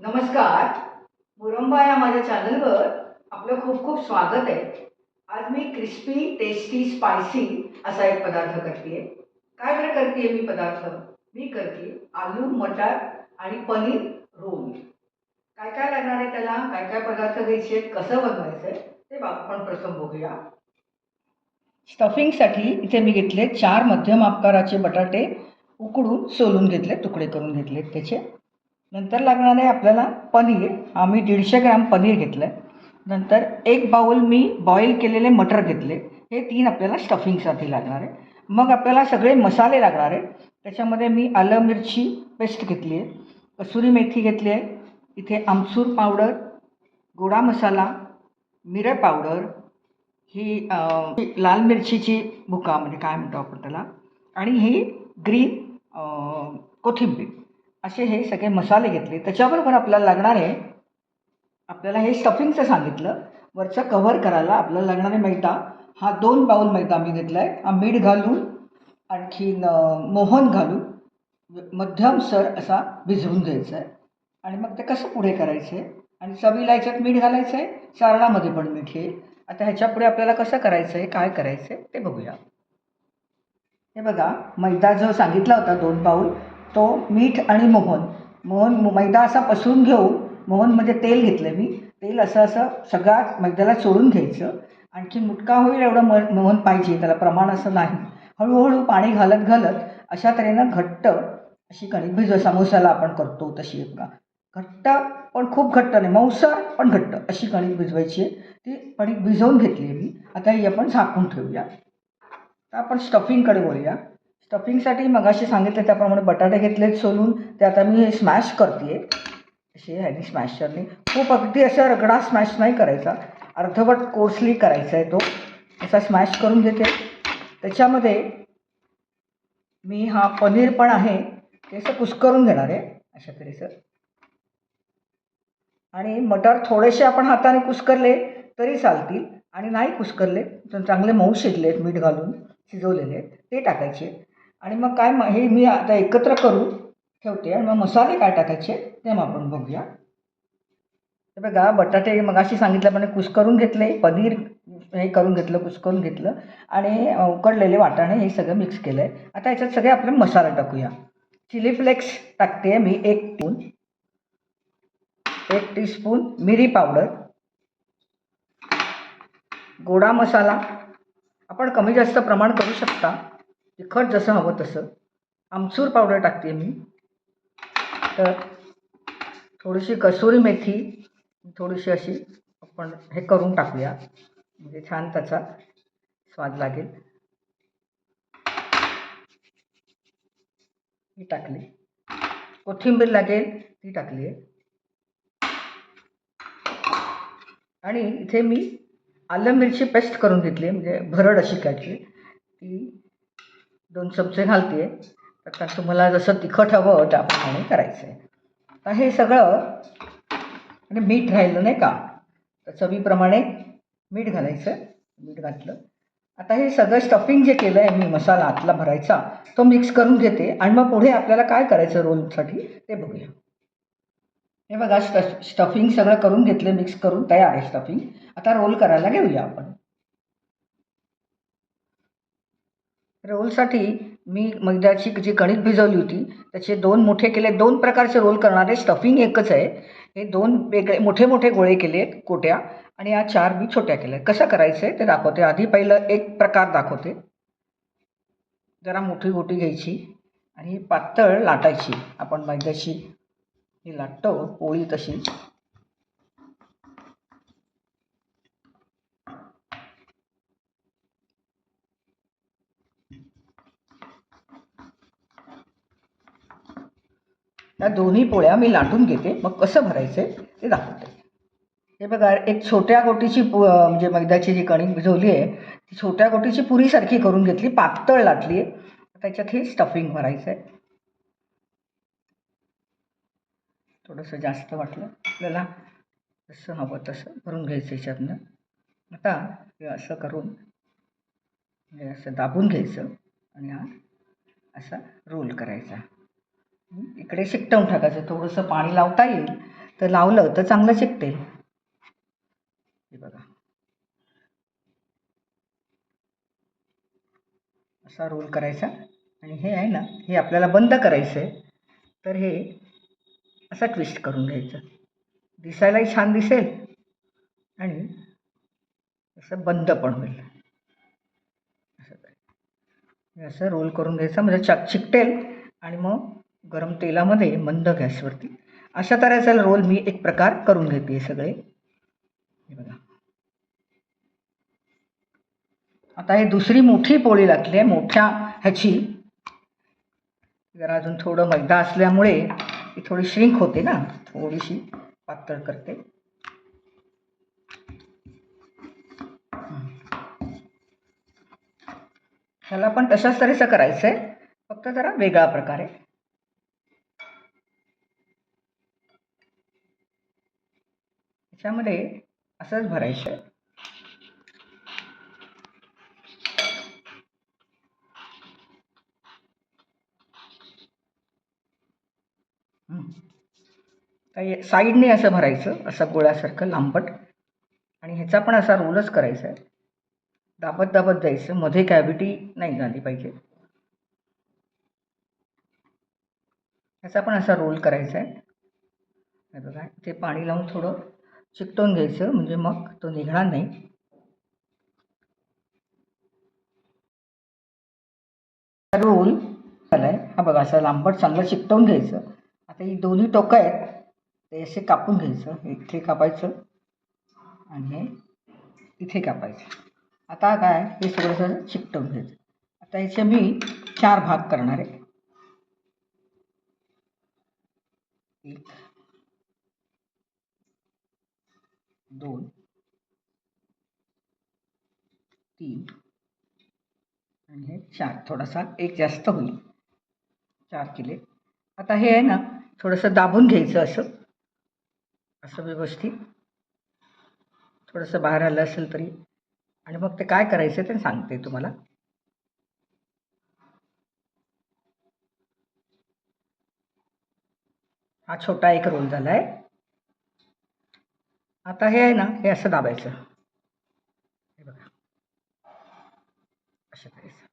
नमस्कार. मुरंबा या माझ्या चॅनलवर आपलं खूप खूप स्वागत आहे. आज मी क्रिस्पी टेस्टी स्पायसी असा एक पदार्थ करते काय बरं करते मी पदार्थ? मी करते आलू मटार आणि पनीर रोल. काय काय लागणार आहे त्याला? काय काय पदार्थ घ्यायचे आहेत? कसं बनवायचं आहे? ते आपण प्रथम बघूया. स्टफिंगसाठी इथे मी घेतले चार मध्यम आकाराचे बटाटे उकडून सोलून घेतले तुकडे करून घेतलेत त्याचे. नंतर लागणार आहे आपल्याला पनीर. आम्ही दीडशे ग्रॅम पनीर घेतलं आहे नंतर एक बाउल मी बॉईल केलेले मटर घेतले. हे तीन आपल्याला स्टफिंगसाठी लागणार आहे. मग आपल्याला सगळे मसाले लागणार आहे. त्याच्यामध्ये मी आलं मिरची पेस्ट घेतली आहे. कसुरी मेथी घेतली आहे. इथे आमचूर पावडर गोडा मसाला मिरं पावडर ही लाल मिरचीची भुका म्हणजे काय म्हणतो आपण त्याला? आणि ही ग्रीन कोथिंबीर. असे हे सगळे मसाले घेतले. त्याच्याबरोबर आपल्याला लागणार आहे आपल्याला हे स्टफिंगचं सांगितलं. वरचं कव्हर करायला आपल्याला लागणारे मैदा. हा दोन बाऊल मैदा मी घेतला आहे हा मीठ घालून आणखीन मोहन घालून मध्यम सर असा भिजवून घ्यायचा आहे आणि मग ते कसं पुढे करायचं आहे आणि चवीला याच्यात मीठ घालायचं आहे सारणामध्ये पण मीठ येईल आता ह्याच्यापुढे आपल्याला कसं करायचं आहे काय करायचं आहे ते बघूया. हे बघा मैदा जो सांगितला होता दोन बाऊल तो मीठ आणि मोहन. मोहन मैदा असा पसरून मोहन म्हणजे तेल घेतलं मी. तेल असं असं सगळा मैद्याला चोळून घ्यायचं. आणखी मुटका होईल एवढं म मोहन पाहिजे. त्याला प्रमाण असं नाही. हळूहळू पाणी घालत घालत अशा तऱ्हेनं घट्ट अशी कणिक भिजव समोसाला आपण करतो तशी एक. घट्ट पण खूप घट्ट नाही मऊसर पण घट्ट अशी कणिक भिजवायची आहे. ती कणिक भिजवून घेतली आहे मी. आता ही आपण झाकून ठेवूया. तर आपण स्टफिंगकडे वळूया. स्टफिंगसाठी मगाशी सांगितलं त्याप्रमाणे बटाटे घेतलेत सोलून ते आता मी हे स्मॅश करते असे ह्यानी स्मॅशरने खूप अगदी असा रगडा स्मॅश नाही करायचा. अर्धवट कोर्सली करायचा आहे तो. असा स्मॅश करून घेते. त्याच्यामध्ये मी हा पनीर पण आहे ते असं कुस्करून घेणार आहे अशा तऱ्हेचं. आणि मटर थोडेसे आपण हाताने कुस्करले तरी चालतील. आणि नाही कुस्करले तर चांगले मऊ शिजलेत मीठ घालून शिजवलेले आहेत ते टाकायचे. आणि मग काय मग हे मी आता एकत्र करू ठेवते आणि मग मसाले काय टाकायचे ते मग आपण बघूया. तर बघा बटाटे मगाशी सांगितल्याप्रमाणे कुस्करून घेतले पनीर हे करून घेतलं कुस्करून घेतलं आणि उकडलेले वाटाणे हे सगळं मिक्स केलं आहे आता याच्यात सगळे आपले मसाला टाकूया. चिली फ्लेक्स टाकते मी एक स्पून एक टीस्पून मिरी पावडर. गोडा मसाला. आपण कमी जास्त प्रमाण करू शकता. तिखट जसं हवं तसं. आमचूर पावडर टाकते मी. तर थोडीशी कसुरी मेथी थोडीशी अशी आपण हे करून टाकूया. म्हणजे छान त्याचा स्वाद लागेल. ही टाकली. कोथिंबीर लागेल ती टाकली आहे. आणि इथे मी आलं मिरची पेस्ट करून घेतली आहे म्हणजे भरड अशी काढली ती दोन चमचे घालते आहे आता तुम्हाला जसं तिखट हवं त्याप्रमाणे करायचं आहे आता हे सगळं आणि मीठ राहिलं नाही का? तर चवीप्रमाणे मीठ घालायचं. मीठ घातलं. आता हे सगळं स्टफिंग जे केलं आहे मी मसाला आतला भरायचा तो मिक्स करून घेते. आणि मग पुढे आपल्याला काय करायचं रोलसाठी ते बघूया. हे बघा स्ट स्टफिंग सगळं करून घेतलं मिक्स करून तयार आहे स्टफिंग आता रोल करायला घेऊया आपण. रोलसाठी मी मैद्याची जी कणिक भिजवली होती त्याचे दोन मोठे केले दोन प्रकारचे रोल करणारे स्टफिंग एकच आहे. हे दोन वेगळे मोठे मोठे गोळे केले आहेत कोट्या आणि या चार मी छोट्या केल्या कसं करायचं आहे ते दाखवते. आधी पहिलं एक प्रकार दाखवते. जरा मोठी गोटी घ्यायची आणि पातळ लाटायची. आपण मैद्याची ही लाटतो पोळी तशी. या दोन्ही पोळ्या मी लाटून घेते. मग कसं भरायचं आहे ते दाखवते. हे बघा एक छोट्या गोटीची पु म्हणजे मैद्याची जी कणिक भिजवली आहे ती छोट्या गोटीची पुरीसारखी करून घेतली पातळ लाटली आहे. त्याच्यात हे स्टफिंग भरायचं आहे. थोडंसं जास्त वाटलं आपल्याला जसं हवं तसं भरून घ्यायचं याच्यातनं. आता हे असं करून हे असं दाबून घ्यायचं आणि हा असा रोल करायचा. इकडे शिकटवून टाकायचं. थोडंसं पाणी लावता येईल. तर लावलं तर चांगलं शिकटेल हे बघा. असा रोल करायचा. आणि हे आहे ना हे आपल्याला बंद करायचं आहे तर हे असं ट्विस्ट करून घ्यायचं. दिसायलाही छान दिसेल. आणि असं बंद पण होईल. असं. असं रोल करून घ्यायचं. म्हणजे चक चिकटेल आणि मग गरम तेलामध्ये मंद गॅसवरती. अशा तऱ्हेचा रोल मी एक प्रकार करून घेते सगळे. हे बघा. आता हे दुसरी मोठी पोळी लागली आहे मोठ्या ह्याची. जरा अजून थोडं मैदा असल्यामुळे ती थोडी श्रिंक होते ना थोडीशी पातळ करते. ह्याला पण तशाच तऱ्हेचं करायचं आहे फक्त जरा वेगळा प्रकार. आहे ह्याच्यामध्ये असंच भरायचं आहे. काही तर साईडने असं भरायचं असं गोळ्यासारखं लांबट. आणि ह्याचा पण असा रोलच करायचा आहे. दाबत दाबत जायचं मध्ये कॅव्हिटी नाही झाली पाहिजे. ह्याचा पण असा रोल करायचा आहे. बघा ते पाणी लावून थोडं चिकटवून घ्यायचं म्हणजे मग तो निघणार नाही. रोल झाला आहे हा बघा असं लांबट चांगलं चिकटवून घ्यायचं. आता ही दोन्ही टोकं आहेत ते असे कापून घ्यायचं. हे इथे कापायचं आणि हे इथे कापायचं. आता काय हे सगळं चिकटवून घ्यायचं. आता याचे मी चार भाग करणार आहे. एक दोन तीन आणि हे चार. थोडासा एक जास्त होईल. चार केले. आता हे आहे ना थोडंसं दाबून घ्यायचं असं. असं व्यवस्थित. थोडंसं बाहेर आलं असेल तरी. आणि मग ते काय करायचं ते सांगते तुम्हाला. हा छोटा एक रोल झाला आहे आता हे आहे ना हे असं दाबायचं. हे बघा. असं करायचं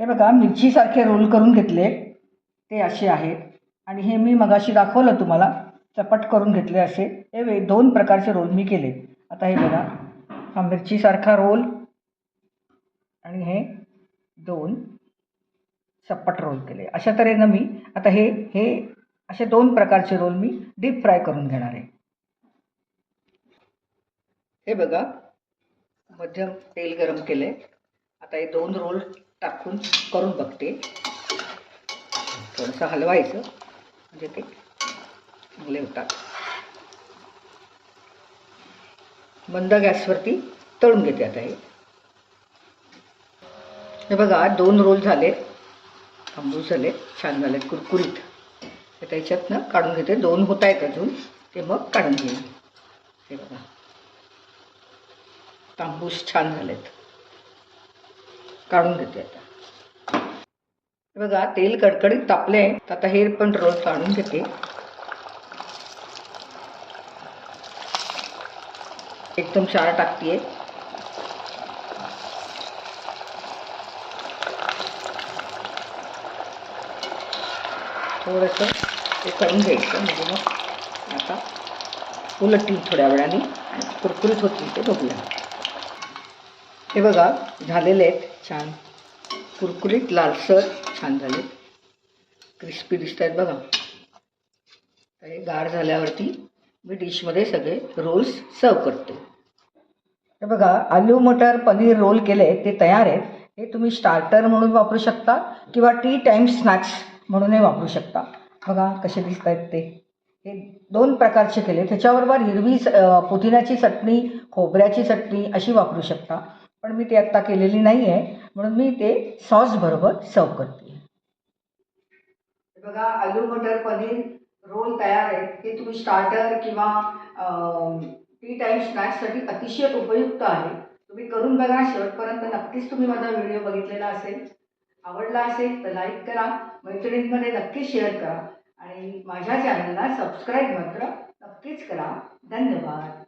हे बघा मिरचीसारखे रोल करून घेतले. ते असे आहेत. आणि हे मी मगाशी दाखवलं तुम्हाला चपट करून घेतले असे. हे वे दोन प्रकारचे रोल मी केले. आता हे बघा हा मिरचीसारखा रोल आणि हे दोन चप्पट रोल केले. अशा तऱ्हेनं मी आता हे हे असे दोन प्रकारचे रोल मी डीप फ्राय करून घेणार आहे. हे बघा मध्यम तेल गरम केले आता हे दोन रोल टाकून करून बघते. थोडंसं हलवायचं. म्हणजे ते चांगले होतात. मंद गॅसवरती तळून घेते आता हे. हे बघा दोन रोल झाले. तांबूस झाले छान झाले कुरकुरीत. तर त्याच्यातनं काढून घेते. दोन होत आहेत अजून. ते मग काढून घेईन. हे बघा. तांबूस छान झालेत. काढून घेते आता. बघा तेल कडकडीत तापले. तर आता हे पण रोल काढून घेते. एकदम चार टाकते थोडंसं ते करून घ्यायचं म्हणजे मग आता उलटतील थोड्या वेळाने. आणि कुरकुरीत होतील ते बघूया. हे बघा झालेले आहेत छान. कुरकुरीत लालसर. छान झाले. क्रिस्पी दिसत आहेत बघा. हे गार झाल्यावरती मी डिशमध्ये सगळे रोल्स सर्व करते. तर बघा आलू मटर पनीर रोल केले ते तयार आहेत. हे तुम्ही स्टार्टर म्हणून वापरू शकता किंवा टी टाईम स्नॅक्स म्हणूनही वापरू शकता. बघा कसे दिसत आहेत ते. हे दोन प्रकारचे केले. त्याच्याबरोबर हिरवी पुदिन्याची चटणी खोबऱ्याची चटणी अशी वापरू शकता. पण मी ते आत्ता केलेली नाही आहे म्हणून मी ते सॉसबरोबर सर्व करते. बघा आलू मटर पनीर रोल तयार आहे हे तुम्ही स्टार्टर किंवा टी टाईम स्नॅक्ससाठी अतिशय उपयुक्त आहे. तुम्ही करून बघा शेवटपर्यंत. नक्कीच तुम्ही माझा व्हिडिओ बघितलेला असेल. आवडला असेल तर लाईक करा. मैत्रिणींमध्ये नक्की शेअर करा. आणि माझ्या चॅनलला सबस्क्राईब मात्र नक्कीच करा. धन्यवाद.